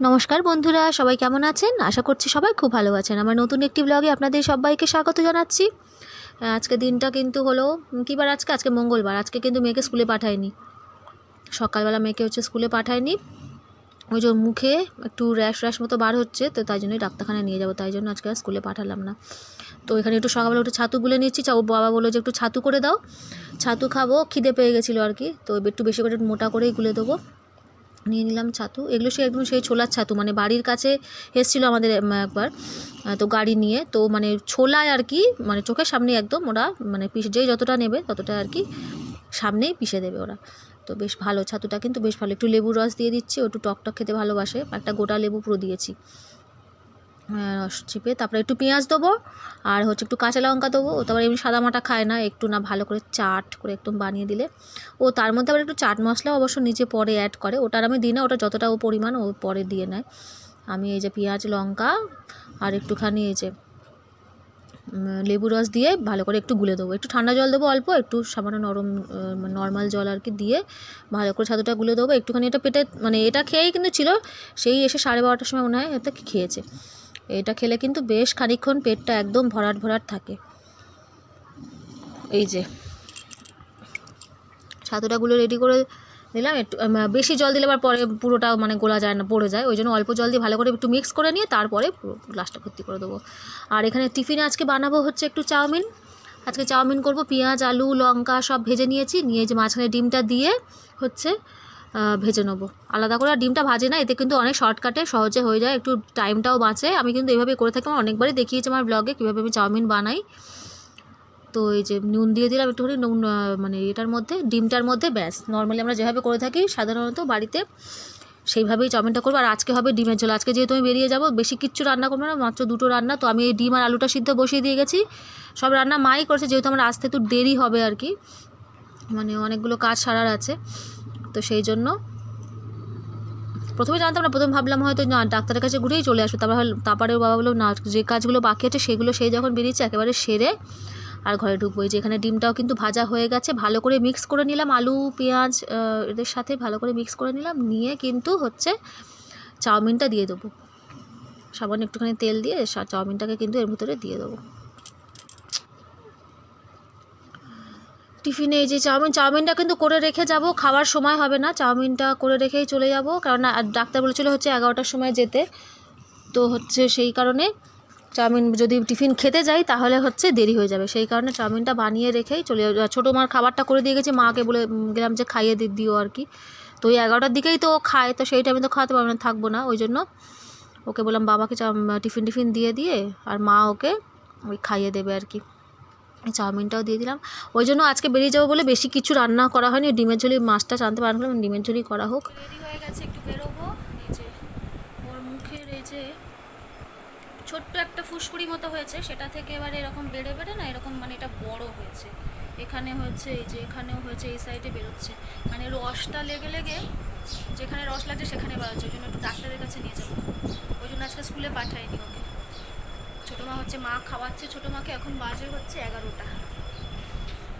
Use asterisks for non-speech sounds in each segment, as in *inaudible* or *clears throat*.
নমস্কার বন্ধুরা সবাই কেমন আছেন? আশা করছি সবাই খুব ভালো আছেন। আমার নতুন একটি ব্লগে আপনাদের সবাইকে স্বাগত জানাচ্ছি। আজকে দিনটা কিন্তু হলো উম, কী বার আজকে? আজকে মঙ্গলবার। আজকে কিন্তু মেয়েকে স্কুলে পাঠায়নি। সকালবেলা মেয়েকে হচ্ছে স্কুলে পাঠায়নি। ওই যে মুখে একটু র্যাশ র্যাশ মতো বার হচ্ছে তো তাই জন্যই ডাক্তারখানায় নিয়ে যাব তাই জন্য আজকে আর স্কুলে পাঠালাম না। তো এখানে একটু সকালবেলা একটু ছাতু গুলে নিচ্ছি। ও বাবা বলল যে একটু ছাতু করে দাও। ছাতু খাব খিদে পেয়ে গেছিল আর কি। তো একটু বেশি করে মোটা করেই গুলে দেবো। নিয়ে নিলাম ছাতু। এগুলো সে একদম সেই ছোলার ছাতু মানে বাড়ির কাছে এসেছিল আমাদের একবার তো গাড়ি নিয়ে, তো মানে ছোলায় আর কি মানে চোখের সামনে একদম ওরা মানে পিস, যেই যতটা নেবে ততটা আর কি সামনেই পিষে দেবে ওরা। তো বেশ ভালো ছাতুটা, কিন্তু বেশ ভালো। একটু লেবুর রস দিয়ে দিচ্ছি, ও একটু টক টক খেতে ভালোবাসে, একটা গোটা লেবু পুরো দিয়েছি। রস চিপে তারপরে একটু পেঁয়াজ দেবো, আর হচ্ছে একটু কাঁচা লঙ্কা দেবো। ও তারপরে এমনি সাদা মাটা খায় না, একটু না ভালো করে চাট করে একদম বানিয়ে দিলে। ও তার মধ্যে আবার একটু চাট মশলা অবশ্য নিচে পরে অ্যাড করে। ওটার আমি দিই না, ওটা যতটা ও পরিমাণ ও পরে দিয়ে নেয়। আমি এই যে পেঁয়াজ, লঙ্কা, আর একটুখানি এই যে লেবু রস দিয়ে ভালো করে একটু গুলে দেবো। একটু ঠান্ডা জল দেবো অল্প, একটু সামান্য নরম নর্মাল জল আর কি দিয়ে ভালো করে ছাতুটা গুলে দেবো। একটুখানি এটা পেটে মানে এটা খেয়েই কিন্তু ছিল, সেই এসে সাড়ে বারোটার সময় মনে হয় এটা খেয়েছে। এটা খেলে কিন্তু বেশ খানিকক্ষণ পেটটা একদম ভরাট ভরাট থাকে। এই যে। ছাতুটাগুলো রেডি করে দিলাম একটু বেশি জল দিলে আবার পরে পুরোটা মানে গোলা যায় না, পড়ে যায়। ওই জন্য অল্প জল দিয়ে ভালো করে একটু মিক্স করে নিয়ে তারপরে পুরো গ্লাসটা ভর্তি করে দেবো। আর এখানে টিফিনে আজকে বানাবো হচ্ছে একটু চাউমিন। আজকে চাউমিন করব, পেঁয়াজ, আলু, লঙ্কা সব ভেজে নিয়েছি। নিয়ে যে মাঝখানে ডিমটা দিয়ে হচ্ছে ভেজে নেব। আলাদা করে আর ডিমটা ভাজে না, এতে কিন্তু অনেক শর্টকাটে সহজে হয়ে যায়, একটু টাইমটাও বাঁচে। আমি কিন্তু এইভাবে করে থাকি, আমার অনেকবারই দেখিয়েছি আমার ব্লগে কীভাবে আমি চাউমিন বানাই। তো এই যে নুন দিয়ে দিলাম একটুখানি, নুন মানে এটার মধ্যে, ডিমটার মধ্যে ব্যাস। নর্মালি আমরা যেভাবে করে থাকি, সাধারণত বাড়িতে সেইভাবেই চাউমিনটা করব। আর আজকে হবে ডিমের ঝোল, আজকে যেহেতু আমি বেরিয়ে যাব, বেশি কিচ্ছু রান্না করব না, মাত্র দুটো রান্না। তো আমি এই ডিম আর আলুটা সিদ্ধ বসিয়ে দিয়ে গেছি। সব রান্না মাই করেছে, যেহেতু আমার আসতে একটু দেরি হবে আর কি। মানে অনেকগুলো কাজ সারার আছে। তো সেই জন্য প্রথমে জানতাম না, প্রথমে ভাবলাম হয়তো না, ডাক্তারের কাছে ঘুরেই চলে আসব। তারপর তারপরে বাবা বলল, না, যে কাজগুলো বাকি আছে সেগুলো সেই যখন বেরিয়েছে একেবারে সেরে আর ঘরে ঢুকবো। যে এখানে ডিমটাও কিন্তু ভাজা হয়ে গেছে। ভালো করে মিক্স করে নিলাম, আলু, পেঁয়াজ এদের সাথে ভালো করে মিক্স করে নিলাম। নিয়ে কিন্তু হচ্ছে চাউমিনটা দিয়ে দেবো। সামান্য একটুখানি তেল দিয়ে চাউমিনটাকে কিন্তু এর ভিতরে দিয়ে দেবো। টিফিনে এই যে চাউমিন, চাউমিনটা কিন্তু করে রেখে যাব, খাওয়ার সময় হবে না, চাউমিনটা করে রেখেই চলে যাব কারণ ডাক্তার বলেছিল হচ্ছে এগারোটার সময় যেতে, তো হচ্ছে সেই কারণে চাউমিন যদি টিফিন খেতে যাই তাহলে হচ্ছে দেরি হয়ে যাবে, সেই কারণে চাউমিনটা বানিয়ে রেখেই চলে ছোটো মার খাবারটা করে দিয়ে গেছি, মাকে বলে গেলাম যে খাইয়ে দিও আর কি। তো ওই এগারোটার দিকেই তো ও খায়, তো সেই টাইমে তো খাওয়াতে পারব না, থাকব না, ওই জন্য ওকে বললাম বাবাকে টিফিন টিফিন দিয়ে দিয়ে আর মা ওকে ওই খাইয়ে দেবে আর কি। চাউমিনটাও দিয়ে দিলাম। ওই জন্য আজকে বেরিয়ে যাব বলে বেশি কিছু রান্না করা হয়নি। ডিমের ঝুলি মাছটা জানতে পারলাম ডিমের ঝুলি করা হোক। হয়ে গেছে, একটু বেরোবো। এই যে, ওর মুখের এই যে ছোট্ট একটা ফুসকুড়ি মতো হয়েছে, সেটা থেকে এবার এরকম বেড়ে বেড়ে না, এরকম মানে এটা বড় হয়েছে। এখানে হচ্ছে এই যে এখানেও হয়েছে, এই সাইডে বেরোচ্ছে। মানে রসটা লেগে লেগে যেখানে রস লাগছে সেখানে বেরোচ্ছে, ওই জন্য একটু ডাক্তারের কাছে নিয়ে যাব। ওই জন্য আজকে স্কুলে পাঠাইনি ওকে। মা হচ্ছে মা খাওয়াচ্ছে ছোটো মাকে এখন বাজে হচ্ছে এগারোটা।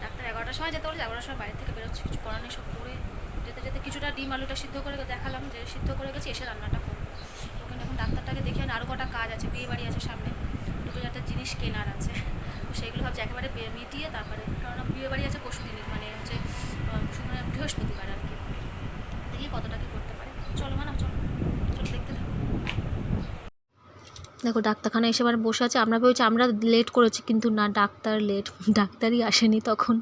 ডাক্তার এগারোটার সময় যেতে বলেছে এগারোটার সময় বাইরে থেকে বেরোচ্ছে কিছু করার নেই সব করে যেতে যেতে কিছুটা ডিম আলুটা সিদ্ধ করে দেখালাম যে সিদ্ধ করে গেছি এসে রান্নাটা করব। ওখানে এখন ডাক্তারটাকে দেখে আরও কটা কাজ আছে বিয়ে বাড়ি আছে সামনে দুটো চারটে জিনিস কেনার আছে। সেইগুলো ভাবছি একেবারে মিটিয়ে তারপরে কারণ বিয়ে বাড়ি আছে পরশু দিনই মানে হচ্ছে আহ, শুক্রবার বৃহস্পতিবার আর কি দেখি কতটা কি করতে পারে চলো মানে চলো চলো দেখতে থাকো দেখো, ডাক্তারখানা এসে মানে বসে আছে। আমরা ভেবেছি, আমরা লেট করেছি, কিন্তু না, ডাক্তার লেট ডাক্তারই আসেনি তখন।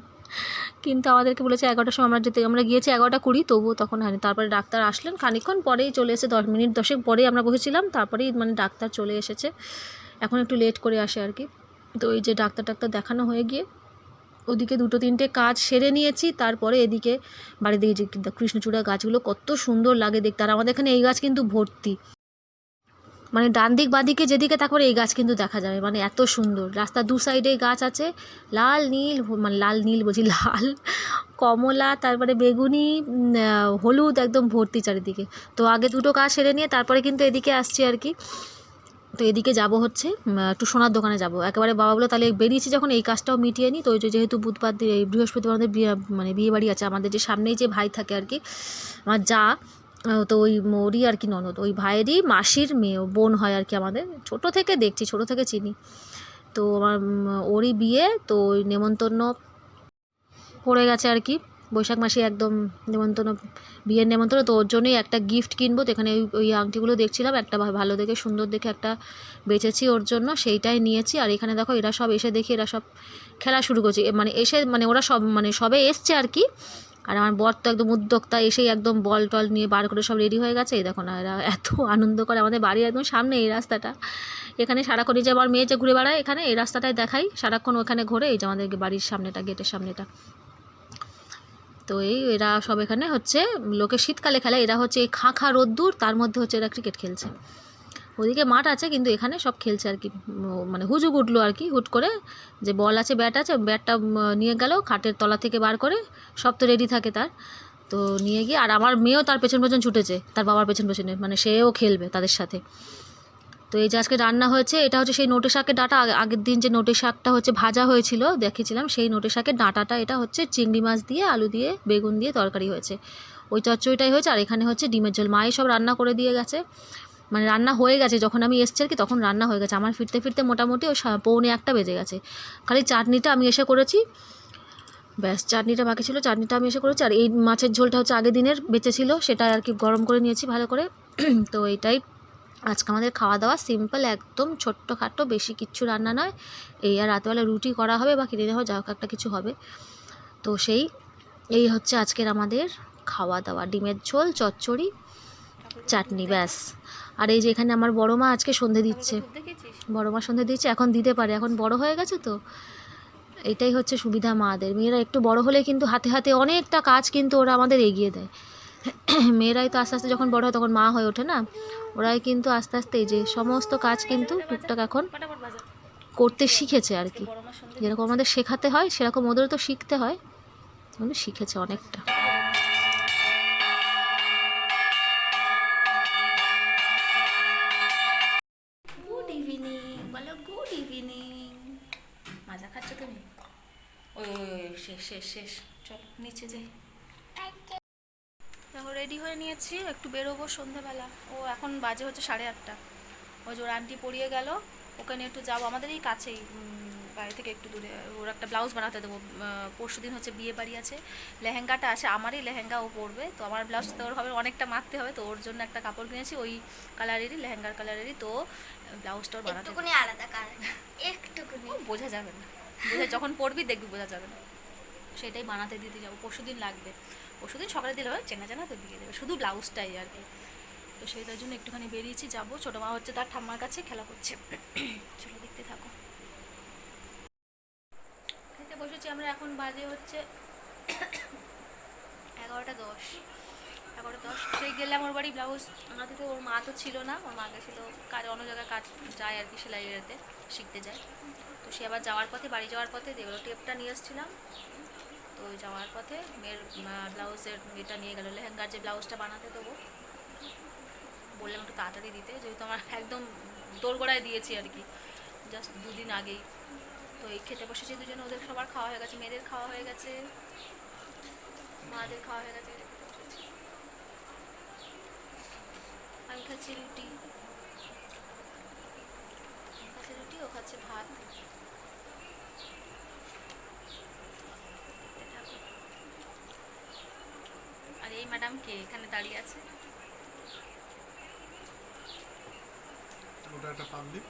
কিন্তু আমাদেরকে বলেছে, এগারোটার সময় আমরা যেতে আমরা গিয়েছি এগারোটা কুড়ি, তবুও তখন হয়নি। তারপরে ডাক্তার আসলেন। খানিকক্ষণ পরেই চলে এসে দশ মিনিট দশেক পরেই আমরা বসেছিলাম। তারপরেই মানে ডাক্তার চলে এসেছে। এখন একটু লেট করে আসে আর কি। তো এই যে ডাক্তার টাক্তার দেখানো হয়ে গিয়ে, ওদিকে দুটো তিনটে কাজ সেরে নিয়েছি। তারপরে এদিকে বাড়ির দিকে যে কৃষ্ণচূড়া গাছগুলো কত সুন্দর লাগে দেখতে। আর আমাদের এখানে এই গাছ কিন্তু ভর্তি। মানে ডান দিক বাদিকে যেদিকে, তারপরে এই গাছ কিন্তু দেখা যাবে। মানে এত সুন্দর। রাস্তার দু সাইডে গাছ আছে। লাল, নীল মানে লাল, নীল বলছি, *laughs* লাল, কমলা, তারপরে বেগুনি হলুদ একদম ভর্তি চারিদিকে। তো আগে দুটো কাজ সেরে নিয়ে তারপরে কিন্তু এদিকে আসছি আর কি। তো এদিকে যাব হচ্ছে একটু সোনার দোকানে যাব। একেবারে বাবা বলো, তাহলে বেরিয়েছি যখন, এই কাজটাও মিটিয়ে নিই তো ওই যেহেতু বুধবার দিয়ে- বৃহস্পতিবার আমাদের বিয়ে মানে বিয়ে বাড়ি আছে। আমাদের যে সামনেই যে ভাই থাকে আর কি, আমার যা তো ওই ওরই আর কি ননদ, ওই ভাইয়েরই মাসির মেয়ে বোন হয় আর কি আমাদের। ছোট থেকে দেখছি, ছোট থেকে চিনি। তো আমার ওরই বিয়ে, তো ওই নেমন্তন্ন পড়ে গেছে আর কি। বৈশাখ মাসে একদম নেমন্তন্ন, বিয়ের নেমন্তন্ন, তো ওর জন্যই একটা গিফট কিনবো। তো এখানে ওই ওই আংটিগুলো দেখছিলাম, একটা ভালো দেখে, সুন্দর দেখে একটা বেচেছি ওর জন্য, সেইটাই নিয়েছি। আর এখানে দেখো, এরা সব এসে দেখি, এরা সব খেলা শুরু করছে। মানে এসে মানে ওরা সব মানে সবে এসছে আর কি। আর আমার বর তো একদম উদ্যোক্তা, এসেই একদম বল টল নিয়ে বার করে সব রেডি হয়ে গেছে। দেখো না, এরা এত আনন্দ করে আমাদের বাড়ির একদম সামনে এই রাস্তাটা। এখানে সারাক্ষণ যে আমার মেয়ে যে ঘুরে বেড়ায়, এখানে এই রাস্তাটায় দেখাই। সারাক্ষণ ওখানে ঘোরে, এই যে আমাদের বাড়ির সামনেটা, গেটের সামনেটা। তো এই এরা সব এখানে হচ্ছে, লোকে শীতকালে খেলে, এরা হচ্ছে এই খাঁ রোদ্দুর, তার মধ্যে হচ্ছে এরা ক্রিকেট খেলছে। ওদিকে মাঠ আছে, কিন্তু এখানে সব খেলছে আর কি। মানে হুজুগ উঠল আর কি, হুট করে যে বল আছে ব্যাট আছে ব্যাটটা নিয়ে গেল, খাটের তলা থেকে বার করে, সব তো রেডি থাকে তার। তো নিয়ে গিয়ে, আর আমার মেয়েও তার পেছন পেছন ছুটেছে, তার বাবার পেছন পেছনে মানে সেও খেলবে তাদের সাথে। তো এই যে আজকে রান্না হয়েছে, এটা হচ্ছে সেই নোটে শাকের ডাঁটা আগের দিন যে নোটে শাকটা হচ্ছে ভাজা হয়েছিল দেখেছিলাম সেই নোটে শাকের ডাঁটাটা, এটা হচ্ছে চিংড়ি মাছ দিয়ে, আলু দিয়ে, বেগুন দিয়ে তরকারি হয়েছে। ওই চচ্চড়িটাই হয়েছে, আর এখানে হচ্ছে ডিমের ঝোল। মাই সব রান্না করে দিয়ে গেছে। মানে রান্না হয়ে গেছে, যখন আমি এসছি আর কি, তখন রান্না হয়ে গেছে। আমার ফিরতে ফিরতে মোটামুটি ওই পৌনে একটা বেজে গেছে। খালি চাটনিটা আমি এসে করেছি। ব্যাস, চাটনিটা বাকি ছিল। চাটনিটা আমি এসে করেছি। আর এই মাছের ঝোলটা হচ্ছে আগের দিনের বেঁচে ছিল, সেটা আর কি গরম করে নিয়েছি ভালো করে। *clears throat* তো এইটাই। আজকে আমাদের খাওয়া দাওয়া সিম্পল, একদম ছোট্ট খাটো বেশি কিচ্ছু রান্না নয়। এই আর রাতেবেলা রুটি করা হবে বা কিনে নেওয়া যা হোক একটা কিছু হবে। তো সেই, এই হচ্ছে আজকের আমাদের খাওয়া দাওয়া ডিমের ঝোল, চচ্চড়ি। চাটনি, ব্যাস। আর এই যে এখানে আমার বড় মা আজকে সন্ধে দিচ্ছে। বড় মা সন্ধে দিচ্ছে এখন দিতে পারে। এখন বড় হয়ে গেছে তো। এটাই হচ্ছে সুবিধা মাদের। মেয়েরা একটু বড় হলে কিন্তু হাতে হাতে অনেকটা কাজ কিন্তু ওরা আমাদের এগিয়ে দেয়। মেয়েরাই তো আস্তে আস্তে যখন বড় হয় তখন মা হয়ে ওঠে না? ওরাই কিন্তু আস্তে আস্তে এই যে সমস্ত কাজ কিন্তু টুকটাক এখন করতে শিখেছে আর কি। যেরকম আমাদের শেখাতে হয়, সেরকম ওদেরও তো শিখতে হয়। শিখেছে অনেকটা গুড ইভিনিং বলো গুড ইভিনিং মাজা খাচ্ছ তুমি ওই ওই ওই, ওই, শেষ শেষ শেষ চলো যাই দেখো রেডি হয়ে নিয়েছি একটু বেরোবো সন্ধ্যাবেলা ও এখন বাজে হচ্ছে সাড়ে আটটা। ওই যে ওর আন্টি পড়িয়ে গেল ওখানে একটু যাব। আমাদের এই কাছেই বাড়ি থেকে একটু দূরে। ওর একটা ব্লাউজ বানাতে দেবো। পরশু দিন হচ্ছে বিয়ে বাড়ি আছে। লেহেঙ্গাটা আছে আমারই লেহেঙ্গা ও পরবে। তো আমার ব্লাউজ তো ওর হবে অনেকটা মারতে হবে। তো ওর জন্য একটা কাপড় কিনেছি ওই কালারেরই লেহেঙ্গার কালারেরই। তো ব্লাউজটা ওর বানাতে একটুকুনি আলাদা কালার একটুকুনি। বোঝা যাবে না। বোঝা যখন পরবি দেখবি বোঝা যাবে না। সেটাই বানাতে দিতে যাব। পরশু দিন লাগবে। পরশু দিন সকালে দিলে হবে, চেনা জানা তো দিয়ে দেবে। শুধু ব্লাউজটাই আর কি। তো সেইটার জন্য একটুখানি বেরিয়েছি, যাব। ছোটো মা হচ্ছে তার ঠাম্মার কাছে খেলা করছে। *clears throat* চলো দেখতে থাকো। খেতে বসেছি আমরা এখন বাজে হচ্ছে *clears throat* এগারোটা দশ। এগারোটা দশ। সেই গেলাম ওর বাড়ি ব্লাউজ আনাতে তো ওর মা তো ছিল না। ওর মা গেছিল কাজ, অন্য জায়গায় কাজ যায় আর কি, সেলাই এতে শিখতে যায়। তো সে আবার যাওয়ার পথে, বাড়ি যাওয়ার পথে যেগুলো টেপটা নিয়ে এসেছিলাম। তো যাওয়ার পথে মেয়ের ব্লাউজের এটা নিয়ে গেলো লেহেঙ্গার যে ব্লাউজটা বানাতে দেবো। বললাম একটু তাড়াতাড়ি দিতে, যেহেতু আমার একদম দোরগোড়ায় দিয়েছি আর কি জাস্ট দুদিন আগেই। তো এই খেতে বসেছি দুজনে, ওদের সবার খাওয়া হয়ে গেছে, মেয়েদের খাওয়া হয়ে গেছে, মাদের খাওয়া হয়ে গেছে। আমি খাচ্ছি রুটি খাচ্ছে রুটি। ও খাচ্ছে ভাত দেখতে থাকো। আর এই ম্যাডাম কে এখানে দাঁড়িয়ে আছে? ওটা একটা পাবলিক।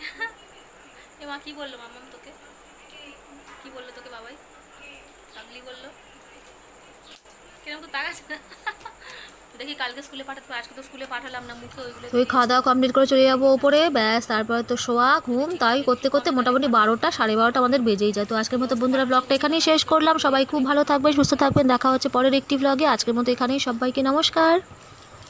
*laughs* এ মা কি বলল মামাম তোকে? কি বলল তোকে বাবাই? পাগলি বলল? কীরকম তো তাকাচ্ছে না দেখি কালকে স্কুলে পাঠাতে আজকে তো স্কুলে পাঠালাম না, মুখে ওইগুলো ওই খাওয়া দাওয়া কমপ্লিট করে চলে যাব ওপরে, ব্যাস, তারপরে তো শোয়া, ঘুম, তাই করতে করতে মোটামুটি বারোটা, সাড়ে বারোটা আমাদের বেজেই যায়। তো আজকের মতো বন্ধুরা ব্লগটা এখানেই শেষ করলাম, সবাই খুব ভালো থাকবেন, সুস্থ থাকবেন, দেখা হচ্ছে পরের একটি ব্লগে আজকের মতো এখানেই সবাইকে নমস্কার।